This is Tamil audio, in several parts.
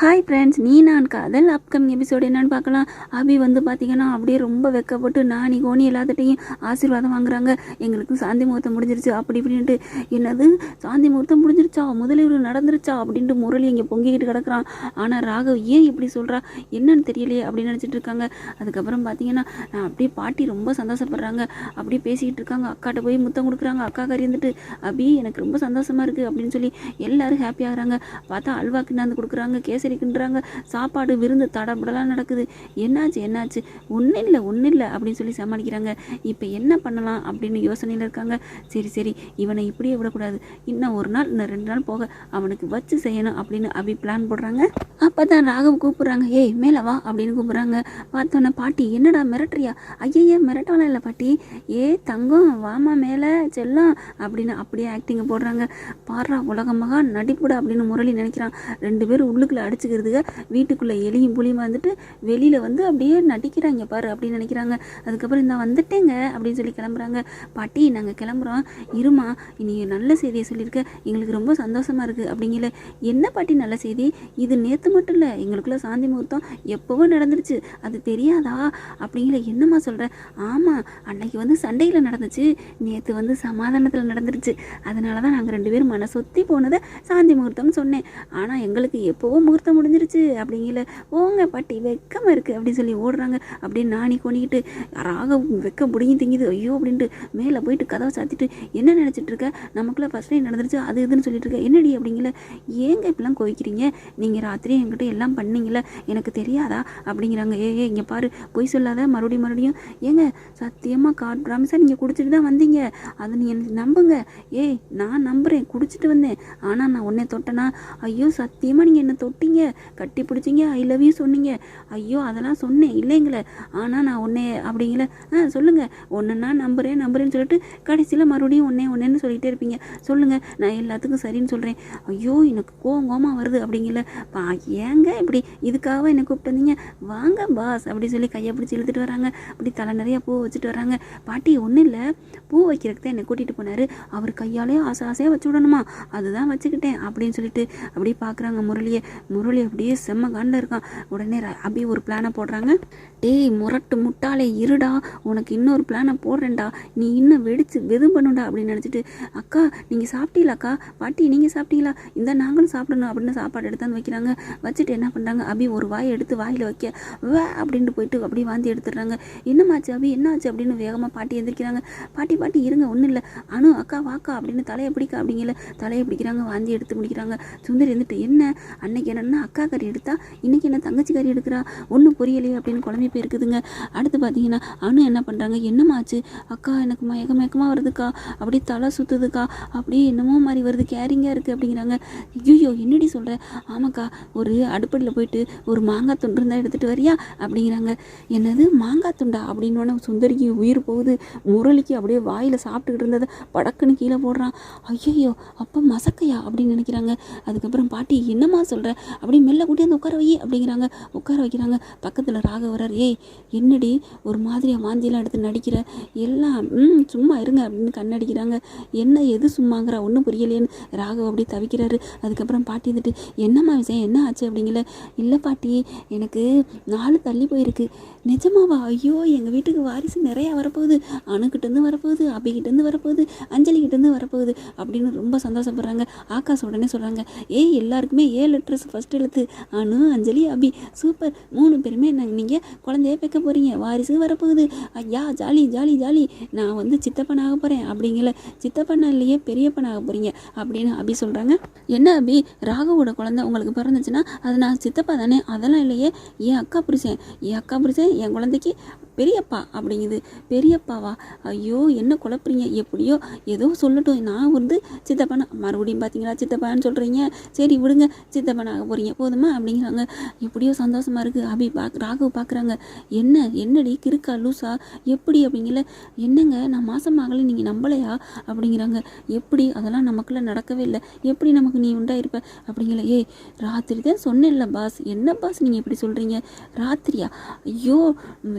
ஹாய் ஃப்ரெண்ட்ஸ் நீ நான் காதல். அப்கமிங் எபிசோடு என்னென்னு பார்க்கலாம். அபி வந்து பார்த்தீங்கன்னா அப்படியே ரொம்ப வெக்கப்பட்டு நானி கோனி எல்லாத்திட்டையும் ஆசீர்வாதம் வாங்குறாங்க. எங்களுக்கு சாந்தி முகூர்த்தம் முடிஞ்சிருச்சு அப்படி இப்படின்ட்டு. என்னது? சாந்தி முகூர்த்தம் முடிஞ்சிருச்சா? முதலீடு நடந்துருச்சா? அப்படின்ட்டு முரளி இங்கே பொங்கிக்கிட்டு கிடக்குறான். ஆனால் ராகவ் ஏன் இப்படி சொல்கிறா என்னன்னு தெரியலையே அப்படின்னு நினச்சிட்டு இருக்காங்க. அதுக்கப்புறம் பார்த்தீங்கன்னா நான் அப்படியே பாட்டி ரொம்ப சந்தோஷப்படுறாங்க. அப்படியே பேசிக்கிட்டு இருக்காங்க. அக்காட்ட போய் முத்தம் கொடுக்குறாங்க. அக்கா கறி இருந்துட்டு அபி எனக்கு ரொம்ப சந்தோஷமா இருக்குது அப்படின்னு சொல்லி எல்லாரும் ஹாப்பி பார்த்தா அல்வா கிண்ணாந்து கொடுக்குறாங்க. கேசரி கிண்டுறாங்க சாப்பாடு விருந்து தடபடலாம் நடக்குது. என்னாச்சு என்னாச்சு? ஒன்றும் இல்லை ஒன்றும் இல்லை அப்படின்னு சொல்லி சமாளிக்கிறாங்க. இப்போ என்ன பண்ணலாம் அப்படின்னு யோசனையில் இருக்காங்க. சரி சரி இவனை இப்படியே விடக்கூடாது. இன்னும் ஒரு நாள் இன்னும் ரெண்டு நாள் போக அவனுக்கு வச்சு செய்யணும் அப்படின்னு அபி பிளான் போடுறாங்க. அப்போ தான் ராகவ் கூப்பிட்றாங்க. ஏய் மேலே வா அப்படின்னு கூப்பிட்றாங்க. பார்த்தோன்னே பாட்டி என்னடா மிரட்டுறியா? ஐயையே மிரட்டலாம் இல்லை பாட்டி. ஏ தங்கம் வாமா மேலே செல்லம் அப்படின்னு அப்படியே ஆக்டிங்கை போடுறாங்க. பாடுறா உலக மகா நடிப்புடா அப்படின்னு முரளி நினைக்கிறான். ரெண்டு பேரும் உள்ளுக்குள்ளே தப்பிச்சுக்கிறதுக்கு வீட்டுக்குள்ளே எலியும் புளியும் வந்துட்டு வெளியில் வந்து அப்படியே நடிக்கிறாங்க பாரு அப்படின்னு நினைக்கிறாங்க. அதுக்கப்புறம் இந்த வந்துட்டேங்க அப்படின்னு சொல்லி கிளம்புறாங்க. பாட்டி நாங்கள் கிளம்புறோம். இருமா நீ நல்ல செய்தியை சொல்லியிருக்க. எங்களுக்கு ரொம்ப சந்தோஷமா இருக்குது அப்படிங்கல. என்ன பாட்டி நல்ல செய்தி? இது நேற்று மட்டும் இல்லை எங்களுக்குள்ள சாந்தி முகூர்த்தம் எப்போவோ நடந்துருச்சு. அது தெரியாதா? அப்படிங்கிற என்னம்மா சொல்கிற ஆமாம் அன்னைக்கு வந்து சண்டையில் நடந்துச்சு. நேற்று வந்து சமாதானத்தில் நடந்துருச்சு. அதனால தான் நாங்கள் ரெண்டு பேரும் மனசொத்தி போனதை சாந்தி முகூர்த்தம்னு சொன்னேன். ஆனால் எங்களுக்கு எப்போவும் முகூர்த்தம் முடிஞ்சிருச்சு. அப்படிங்கல ஓங்க பாட்டி வெக்கமாக இருக்குது அப்படின்னு சொல்லி ஓடுறாங்க. அப்படின்னு நாணி கொண்டிக்கிட்டு ராக வெக்கம் பிடிங்கி திங்குது? ஐயோ அப்படின்ட்டு மேலே போயிட்டு கதவை சாத்திட்டு என்ன நினச்சிட்டு இருக்க? நமக்குள்ள ஃபஸ்ட் டைம் நடந்துருச்சு அது இதுன்னு சொல்லிட்டு இருக்க. என்னடி? அப்படிங்கல ஏங்க இப்படிலாம் கோவிக்கிறீங்க? நீங்கள் ராத்திரி என்கிட்ட எல்லாம் பண்ணீங்களே எனக்கு தெரியாதா? அப்படிங்கிறாங்க. ஏ ஏ இங்கே பாரு பொய் சொல்லாத. மறுபடியும் மறுபடியும். ஏங்க சத்தியமாக காட் ப்ராமிஸாக நீங்கள் குடிச்சிட்டு தான் வந்தீங்க. அதை நீங்கள் நம்புங்க. ஏய் நான் நம்புகிறேன் குடிச்சிட்டு வந்தேன். ஆனால் நான் உன்னை தொட்டேனா? ஐயோ சத்தியமாக நீங்கள் என்ன தொட்டீங்க. கட்டி பிடிச்சிங்க ஐ லவ் யூ சொன்னீங்க. ஐயோ அதெல்லாம் சொன்னேன் இல்லைங்களே. ஆனால் நான் ஒன்னே அப்படிங்கள ஆ சொல்லுங்கள் ஒன்றுன்னா நம்புகிறேன் நம்புறேன்னு சொல்லிட்டு கடைசியில் மறுபடியும் ஒன்னே ஒன்றேன்னு சொல்லிகிட்டே இருப்பீங்க. சொல்லுங்கள் நான் எல்லாத்துக்கும் சரின்னு சொல்கிறேன் ஐயோ எனக்கு கோவம் கோமா வருது அப்படிங்கல. பா ஏங்க இப்படி? இதுக்காக என்னை கூப்பிட்டு வந்தீங்க? வாங்க பாஸ் அப்படின்னு சொல்லி கையை பிடிச்சி இழுத்துட்டு வராங்க. அப்படி தலை நிறைய பூ வச்சுட்டு வராங்க. பாட்டி ஒன்றும் இல்லை. பூ வைக்கிறதுக்கு தான் என்னை கூட்டிகிட்டு போனார். அவர் கையாலே ஆசை ஆசையாக வச்சு விடணுமா? அதுதான் வச்சுக்கிட்டேன் அப்படின்னு சொல்லிட்டு அப்படியே பார்க்குறாங்க முரளியை. முரளி அப்படியே செம்ம காண்டில் இருக்கான். உடனே அபி ஒரு பிளானை போடுறாங்க. டேய் முரட்டு முட்டாளே இருடா. உனக்கு இன்னொரு பிளானை போடுறேன்டா. நீ இன்னும் வெடிச்சு வெதும் பண்ணுடா அப்படின்னு நினச்சிட்டு அக்கா நீங்கள் சாப்பிட்டீங்களாக்கா பாட்டி நீங்கள் சாப்பிட்டீங்களா? இந்த நாங்களும் சாப்பிடணும் அப்படின்னு சாப்பாடு எடுத்தாந்து வைக்கிறாங்க. வச்சுட்டு என்ன பண்ணுறாங்க அபி ஒரு வாய் எடுத்து வாயில் வைக்க வே அப்படின்ட்டு போயிட்டு அப்படியே வாந்தி எடுத்துடுறாங்க. என்னமாச்சு அபி? என்னாச்சு? அப்படின்னு வேகமாக பாட்டி எந்திரிக்கிறாங்க. பாட்டி பாட்டி இருங்க ஒன்றும் இல்லை. அனு அக்கா வாக்கா? அப்படின்னு தலையை பிடிக்க அப்படிங்கல தலையை பிடிக்கிறாங்க வாந்தி எடுத்து முடிக்கிறாங்க. சுந்தரி இருந்துட்டு என்ன? அன்னைக்கு ஒன்று அக்கா கறி எடுத்தா இன்றைக்கி என்ன தங்கச்சி கறி எடுக்கிறா? ஒன்றும் புரியலையே அப்படின்னு குழம்பி போயிருக்குதுங்க. அடுத்து பார்த்தீங்கன்னா அனு என்ன பண்ணுறாங்க என்னமாச்சு அக்கா எனக்கு மயக்க மயக்கமாக வருதுக்கா. அப்படியே தலை சுற்றுதுக்கா அப்படியே என்னமோ மாதிரி வருது. கேரிங்காக இருக்குது அப்படிங்கிறாங்க. ஐயோ என்னடி சொல்கிற ஆமாக்கா ஒரு அடுப்படியில் போயிட்டு ஒரு மாங்காய் துண்டு இருந்தால் எடுத்துகிட்டு வரியா? அப்படிங்கிறாங்க. என்னது மாங்காய் துண்டா? அப்படின்னு சுந்தரிக்கு உயிர் போகுது. முரளிக்கு அப்படியே வாயில் சாப்பிட்டுக்கிட்டு இருந்ததை படக்குன்னு கீழே போடுறான். ஐயோ அப்போ மசக்கையா? அப்படின்னு நினைக்கிறாங்க. அதுக்கப்புறம் பாட்டி என்னம்மா சொல்கிற அப்படி மெல்ல கூட்டியாந்து உட்கார வை அப்படிங்கிறாங்க. உட்கார வைக்கிறாங்க. பக்கத்தில் ராக வர்றார். ஏய் என்னடி? ஒரு மாதிரியாக வாந்தியெல்லாம் எடுத்து நடிக்கிற? எல்லாம் ம் சும்மா இருங்க அப்படின்னு கண்ணடிக்கிறாங்க. என்ன எது சும்மாங்கிறா? ஒன்றும் புரியலையேன்னு. ராகவ் அப்படியே தவிக்கிறாரு. அதுக்கப்புறம் பாட்டி வந்துட்டு என்னம்மா விஷயம் என்ன ஆச்சு? அப்படிங்கல. இல்லை பாட்டி எனக்கு நாலு தள்ளி போயிருக்கு. நிஜமாவா? ஐயோ எங்கள் வீட்டுக்கு வாரிசு நிறையா வரப்போகுது. அணுக்கிட்டேருந்து வரப்போகுது. அபிகிட்டேருந்து வரப்போகுது. அஞ்சலிக்கிட்டேருந்து வரப்போகுது. அப்படின்னு ரொம்ப சந்தோஷப்படுறாங்க. ஆகாஷ் உடனே சொல்கிறாங்க ஏய் எல்லாருக்குமே ஏழு லெட்டர்ஸ் ஃபஸ்ட் எழுத்து அனு அஞ்சலி அபி சூப்பர் மூணு பேருமே நாங்கள் நீங்கள் குழந்தைய பெக்க போகிறீங்க வாரிசு வரப்போகுது. ஐயா ஜாலி ஜாலி ஜாலி நான் வந்து சித்தப்பன் ஆக போகிறேன் அப்படிங்கல சித்தப்பன் இல்லையே பெரியப்பன் ஆக போகிறீங்க அப்படின்னு அபி சொல்கிறாங்க என்ன அபி ராகவோட குழந்தை உங்களுக்கு பிறந்துச்சுன்னா அது நான் சித்தப்பா தானே அதெல்லாம் இல்லையே என் அக்கா புருஷன் என் அக்கா புருஷன் என் குழந்தைக்கு பெரியப்பா அப்படிங்குது. பெரியப்பாவா? ஐயோ என்ன குழப்புறீங்க? எப்படியோ ஏதோ சொல்லட்டும். நான் வந்து சித்தப்பனா மறுபடியும் பார்த்தீங்களா சித்தப்பான்னு சொல்கிறீங்க சரி விடுங்க. சித்தப்பனாக போகிறீங்க போதுமா? அப்படிங்கிறாங்க. எப்படியோ சந்தோஷமாக இருக்குது அபி பாக் ராகவ் பார்க்குறாங்க என்ன? என்னடி கிறுக்கா லூசா? எப்படி அப்படிங்கல? என்னங்க? நான் மாதம் ஆகலை. நீங்கள் நம்பலையா? அப்படிங்கிறாங்க. எப்படி? அதெல்லாம் நமக்குள்ள நடக்கவே இல்லை. எப்படி நமக்கு நீ உண்டாயிருப்ப? அப்படிங்கல. ஏய் ராத்திரி தான் சொன்னேன்ல பாஸ். என்ன பாஸ் நீங்கள் இப்படி சொல்கிறீங்க ராத்திரியா? ஐயோ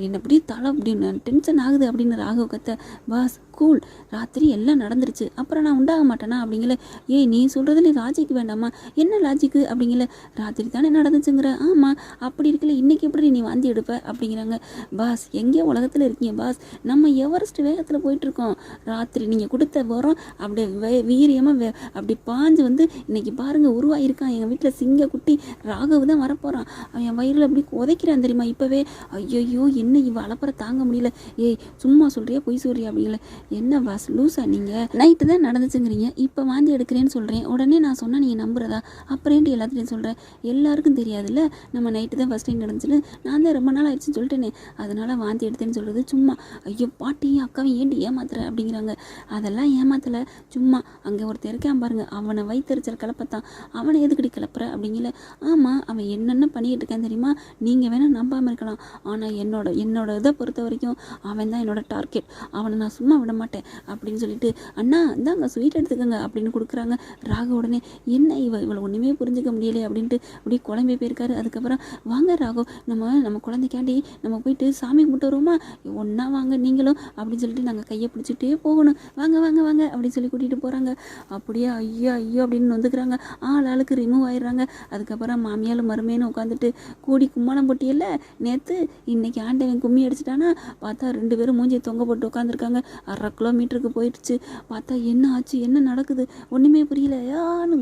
என்னை அப்படியே தலை அப்படின்னு டென்ஷன் ஆகுது அப்படின்னு ராகவ் கத்த பாஸ் கூல் ராத்திரி எல்லாம் நடந்துருச்சு. அப்புறம் நான் உண்டாக மாட்டேனா? அப்படிங்கல ஏய் நீ சொல்கிறதுல லாஜிக் வேண்டாமா என்ன லாஜிக்கு அப்படிங்கல ராத்திரி தானே நடந்துச்சுங்கிற. ஆமாம் அப்படி இருக்கல இன்னைக்கு எப்படி நீ வாந்தி எடுப்ப? அப்படிங்கிறாங்க. பாஸ் எங்கேயோ உலகத்தில் இருக்கீங்க பாஸ். நம்ம எவரெஸ்ட் வேகத்தில் போயிட்டுருக்கோம். ராத்திரி நீங்கள் கொடுத்த வரம் அப்படியே வே வீரியமாக வே அப்படி பாஞ்சு வந்து இன்னைக்கு பாருங்கள் உருவாயிருக்கான். எங்கள் வீட்டில் சிங்க குட்டி ராகவு தான் வரப்போகிறான் அவன் என் வயிறில் அப்படி உதைக்கிறான் தெரியுமா இப்போவே? ஐயோ என்ன இவ அலப்பற தாங்க முடியல. ஏய் சும்மா சொல்கிறியா பொய் சொல்கிறியா அப்படிங்கல. என்ன பாஸ் லூஸா நீங்கள் நைட்டு தான் நடந்துச்சுங்கிறீங்க. இப்போ வாந்தி எடுக்கிறேன்னு சொல்கிறேன் உடனே நான் சொன்னால் நீங்கள் நம்புறதா? அப்புறேன்ட்டு எல்லாத்துலேயும் சொல்கிறேன் எல்லாருக்கும் தெரியாதுல்ல. நம்ம நைட்டு தான் ஃபஸ்ட் டைம் நடந்துச்சுன்னு. நான் தான் ரொம்ப நாள் ஆயிடுச்சுன்னு சொல்லிட்டேனே. அதனால் வாந்தி எடுத்தேன்னு சொல்கிறது சும்மா. ஐயோ பாட்டியும் அக்காவும் ஏண்டி ஏமாத்துற? அப்படிங்கிறாங்க. அதெல்லாம் ஏமாத்தலை. சும்மா. அங்கே ஒருத்தர் இருக்கான் பாருங்க. அவனை வைத்தறிச்சல் கிளப்பத்தான் அவனை எதுக்கடி கிளப்புற அப்படிங்கல. ஆமாம் அவன் என்னென்ன பண்ணிக்கிட்டு இருக்கான் தெரியுமா? நீங்கள் வேணால் நம்பாமல் இருக்கலாம். ஆனால் என்னோட என்னோட இதை பொறுத்த வரைக்கும் அவன் தான் என்னோட டார்கெட் அவனை நான் சும்மா விட மாட்டேன் அப்படின்னு சொல்லிட்டு அண்ணா இந்தாங்க ஸ்வீட் எடுத்துக்கோங்க அப்படின்னு கொடுக்குறாங்க. ராகு உடனே என்ன இவ? இவளை ஒன்றுமே புரிஞ்சுக்க முடியலையே அப்படின்ட்டு அப்படியே குழம்பி போயிருக்காரு. அதுக்கப்புறம் வாங்க ராகு நம்ம நம்ம குழந்தைக்காண்டி நம்ம போயிட்டு சாமி கும்பிட்டு வருவோமா? ஒன்றா வாங்க நீங்களும் அப்படின்னு சொல்லிட்டு நாங்கள் கையை பிடிச்சிட்டே போகணும். வாங்க வாங்க வாங்க அப்படின்னு சொல்லி கூட்டிகிட்டு போகிறாங்க அப்படியே ஐயோ ஐயோ அப்படின்னு வந்துக்கிறாங்க ஆள் ஆளுக்கு ரிமூவ் ஆயிடுறாங்க. அதுக்கப்புறம் மாமியால் மருமையின்னு உட்காந்துட்டு கூடி கும்மாளம் போட்டியல்ல? நேற்று இன்னைக்கு ஆண்டவன் கும்மி அடிச்சிட்டானா? பார்த்தா ரெண்டு பேரும் மூஞ்சியை தொங்க போட்டு உட்காந்துருக்காங்க. அரை கிலோமீட்டருக்கு போயிடுச்சு. பார்த்தா என்ன ஆச்சு? என்ன நடக்குது? ஒன்றுமே புரியல.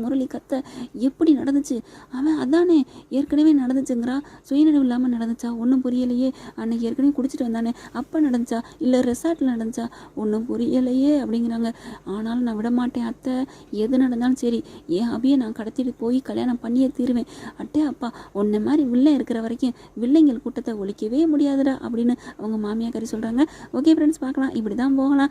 முரளி கத்த. எப்படி நடந்துச்சு? அவன் அதானே ஏற்கனவே நடந்துச்சுங்கிறா. சுயநினைவு இல்லாமல் நடந்துச்சா? ஒன்றும் புரியலையே. அன்னைக்கு ஏற்கனவே குடிச்சிட்டு வந்தானே. அப்போ நடந்துச்சா? இல்லை ரெசார்ட்டில் நடந்துச்சா? ஒன்றும் புரியலையே அப்படிங்கிறாங்க. ஆனாலும் நான் விட மாட்டேன் அத்தை. எது நடந்தாலும் சரி. என் அபியை நான் கடத்திட்டு போய் கல்யாணம் பண்ணியே தீருவேன். அட்டே அப்பா உன்ன மாதிரி வில்லன் இருக்கிற வரைக்கும் வில்லைங்கள் கூட்டத்தை ஒழிக்கவே முடியாதுடா அப்படின்னு அவங்க மாமியாக்காரி சொல்கிறாங்க ஓகே ஃப்ரெண்ட்ஸ் பார்க்கலாம். இப்படி தான் போகலாம்.